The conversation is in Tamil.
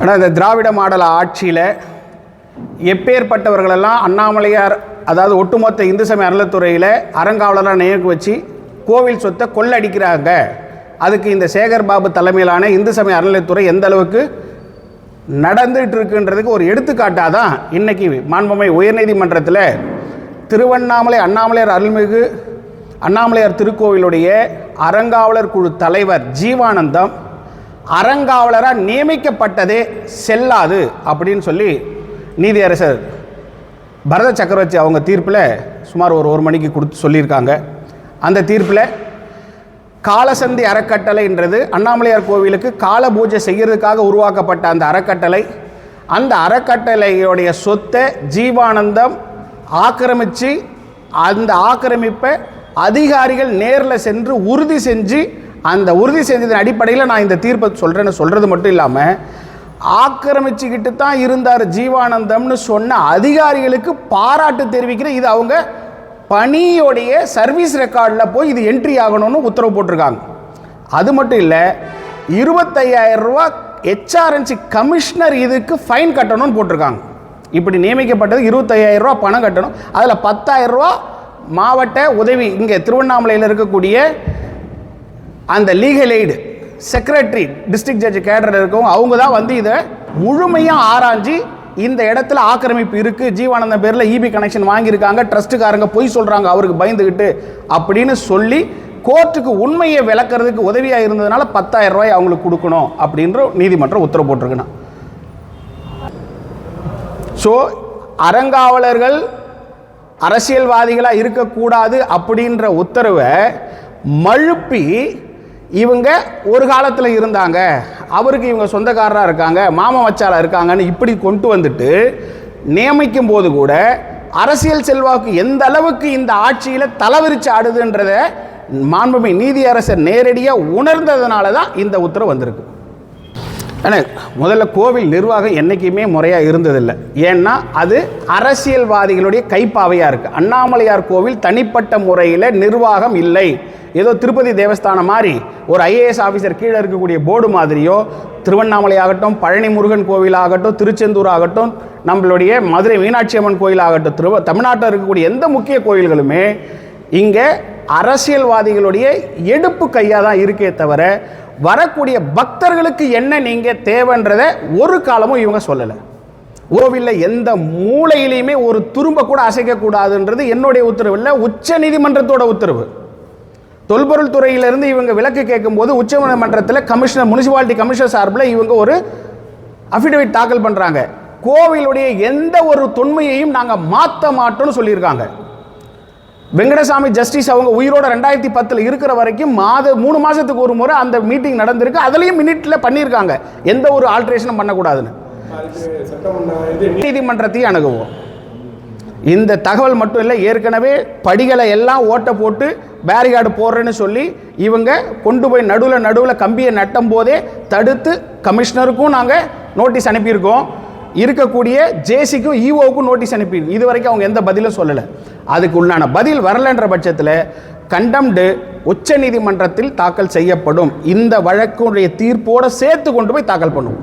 ஆனால் இந்த திராவிட மாடல் ஆட்சியில் எப்பேற்பட்டவர்களெல்லாம் அண்ணாமலையார் அதாவது ஒட்டுமொத்த இந்து சமய அறநிலத்துறையில் அறங்காவலராக நியமிக்க வச்சு கோவில் சொத்தை கொள்ளடிக்கிறாங்க. அதுக்கு இந்த சேகர் பாபு தலைமையிலான இந்து சமய அறநிலைத்துறை எந்த அளவுக்கு நடந்துட்டு இருக்குன்றதுக்கு ஒரு எடுத்துக்காட்டாக தான் இன்னைக்கு மாண்புமை உயர்நீதிமன்றத்தில் திருவண்ணாமலை அண்ணாமலையார் அருள்மிகு அண்ணாமலையார் திருக்கோவிலுடைய அறங்காவலர் குழு தலைவர் ஜீவானந்தம் அறங்காவலராக நியமிக்கப்பட்டதே செல்லாது அப்படின்னு சொல்லி நீதியரசர் பரத சக்கரவர்த்தி அவங்க தீர்ப்பில் சுமார் ஒரு ஒரு மணிக்கு கொடுத்து சொல்லியிருக்காங்க. அந்த தீர்ப்பில் காலசந்தி அறக்கட்டளைன்றது அண்ணாமலையார் கோவிலுக்கு கால பூஜை செய்கிறதுக்காக உருவாக்கப்பட்ட அந்த அறக்கட்டளை. அந்த அறக்கட்டளையுடைய சொத்தை ஜீவானந்தம் ஆக்கிரமித்து அந்த ஆக்கிரமிப்பை அதிகாரிகள் நேரில் சென்று உறுதி செஞ்சு அந்த உறுதி செஞ்சதன் அடிப்படையில் நான் இந்த தீர்ப்பை சொல்கிறேன்னு சொல்கிறது மட்டும் இல்லாமல் ஆக்கிரமிச்சுக்கிட்டு தான் இருந்தார் ஜீவானந்தம்னு சொன்ன அதிகாரிகளுக்கு பாராட்டு தெரிவிக்கிற இது அவங்க பணியோடைய சர்வீஸ் ரெக்கார்டில் போய் இது என்ட்ரி ஆகணும்னு உத்தரவு போட்டிருக்காங்க. அது மட்டும் இல்லை இருபத்தையாயிரம் ரூபா ஹெச்ஆர்என்சி கமிஷனர் இதுக்கு ஃபைன் கட்டணும்னு போட்டிருக்காங்க. இப்படி நியமிக்கப்பட்டது இருபத்தையாயிரம் ரூபா பணம் கட்டணும். அதில் பத்தாயிரம் ரூபா மாவட்ட உதவி இங்கே திருவண்ணாமலையில் இருக்கக்கூடிய அந்த legal aid secretary district judge cadre இருக்கவங்க அவங்க தான் வந்து இதை முழுமையாக ஆராய்ஞ்சு இந்த இடத்துல ஆக்கிரமிப்பு இருக்குது ஜீவானந்தம் பேரில் இபி கனெக்ஷன் வாங்கியிருக்காங்க. ட்ரஸ்ட்டுக்காரங்க பொய் சொல்கிறாங்க அவருக்கு பயந்துக்கிட்டு அப்படின்னு சொல்லி கோர்ட்டுக்கு உண்மையை விளக்குறதுக்கு உதவியாக இருந்ததுனால பத்தாயிரம் ரூபாய் அவங்களுக்கு கொடுக்கணும் அப்படின்ற நீதிமன்றம் உத்தரவு போட்டிருக்குண்ணா. ஸோ அறங்காவலர்கள் அரசியல்வாதிகளாக இருக்கக்கூடாது அப்படின்ற உத்தரவை மழுப்பி இவங்க ஒரு காலத்தில் இருந்தாங்க. அவருக்கு இவங்க சொந்தக்காரராக இருக்காங்க மாமா மச்சாலா இருக்காங்கன்னு இப்படி கொண்டு வந்துட்டு நியமிக்கும் போது கூட அரசியல் செல்வாக்கு எந்த அளவுக்கு இந்த ஆட்சியில் தலைவிரிச்சு ஆடுதுன்றத மாண்புமை நீதியரசர் நேரடியாக உணர்ந்ததுனால தான் இந்த உத்தரவு வந்திருக்கு. ஆனால் முதல்ல கோவில் நிர்வாகம் என்றைக்குமே முறையாக இருந்ததில்லை. ஏன்னா அது அரசியல்வாதிகளுடைய கைப்பாவையாக இருக்குது அண்ணாமலையார் கோவில் தனிப்பட்ட முறையில் நிர்வாகம் இல்லை. ஏதோ திருப்பதி தேவஸ்தானம் மாதிரி ஒரு ஐஏஎஸ் ஆஃபீஸர் கீழே இருக்கக்கூடிய போர்டு மாதிரியோ திருவண்ணாமலை ஆகட்டும் பழனி முருகன் கோவில் ஆகட்டும் திருச்செந்தூர் ஆகட்டும் நம்மளுடைய மதுரை மீனாட்சி அம்மன் கோயில் ஆகட்டும் திரு தமிழ்நாட்டில் இருக்கக்கூடிய எந்த முக்கிய கோயில்களுமே இங்கே அரசியல்வாதிகளுடைய எடுப்பு கையாக தான் இருக்கே தவிர வரக்கூடிய பக்தர்களுக்கு என்ன நீங்கள் தேவைன்றத ஒரு காலமும் இவங்க சொல்லலை. கோவிலில் எந்த மூலையிலையுமே ஒரு துரும்ப கூட அசைக்கக்கூடாதுன்றது என்னுடைய உத்தரவு இல்லை உச்ச நீதிமன்றத்தோட உத்தரவு. தொல்பொருள் துறையிலிருந்து இவங்க விலக்கு கேட்கும்போது உச்ச நீதிமன்றத்தில் கமிஷனர் முனிசிபாலிட்டி கமிஷனர் சார்பில் இவங்க ஒரு அஃபிடவிட் தாக்கல் பண்ணுறாங்க கோவிலுடைய எந்த ஒரு தொன்மையையும் நாங்கள் மாற்ற மாட்டோம்னு சொல்லியிருக்காங்க. வெங்கடசாமி ஜஸ்டிஸ் அவங்க உயிரோட ரெண்டாயிரத்தி பத்தில் இருக்கிற வரைக்கும் மாத மூணு மாதத்துக்கு ஒரு முறை அந்த மீட்டிங் நடந்திருக்கு. அதுலேயும் மினிட்ல பண்ணியிருக்காங்க. எந்த ஒரு ஆல்ட்ரேஷனும் பண்ணக்கூடாதுன்னு. நீதிமன்றத்தையும் அணுகுவோம். இந்த தகவல் மட்டும் இல்லை ஏற்கனவே படிகளை எல்லாம் ஓட்ட போட்டு பேரிகார்டு போடுறேன்னு சொல்லி இவங்க கொண்டு போய் நடுவில் நடுவில் கம்பியை நட்டும் போதே தடுத்து கமிஷனருக்கும் நாங்கள் நோட்டீஸ் அனுப்பியிருக்கோம். இருக்கக்கூடிய ஜேசிக்கும் ஈஓவுக்கும் நோட்டீஸ் அனுப்பி இது வரைக்கும் அவங்க எந்த பதிலும் சொல்லலை. அதுக்கு உண்டான பதில் வரலன்ற பட்சத்தில் கண்டம்டு உச்ச நீதிமன்றத்தில் தாக்கல் செய்யப்படும். இந்த வழக்குடைய தீர்ப்போடு சேர்த்து கொண்டு போய் தாக்கல் பண்ணுவோம்.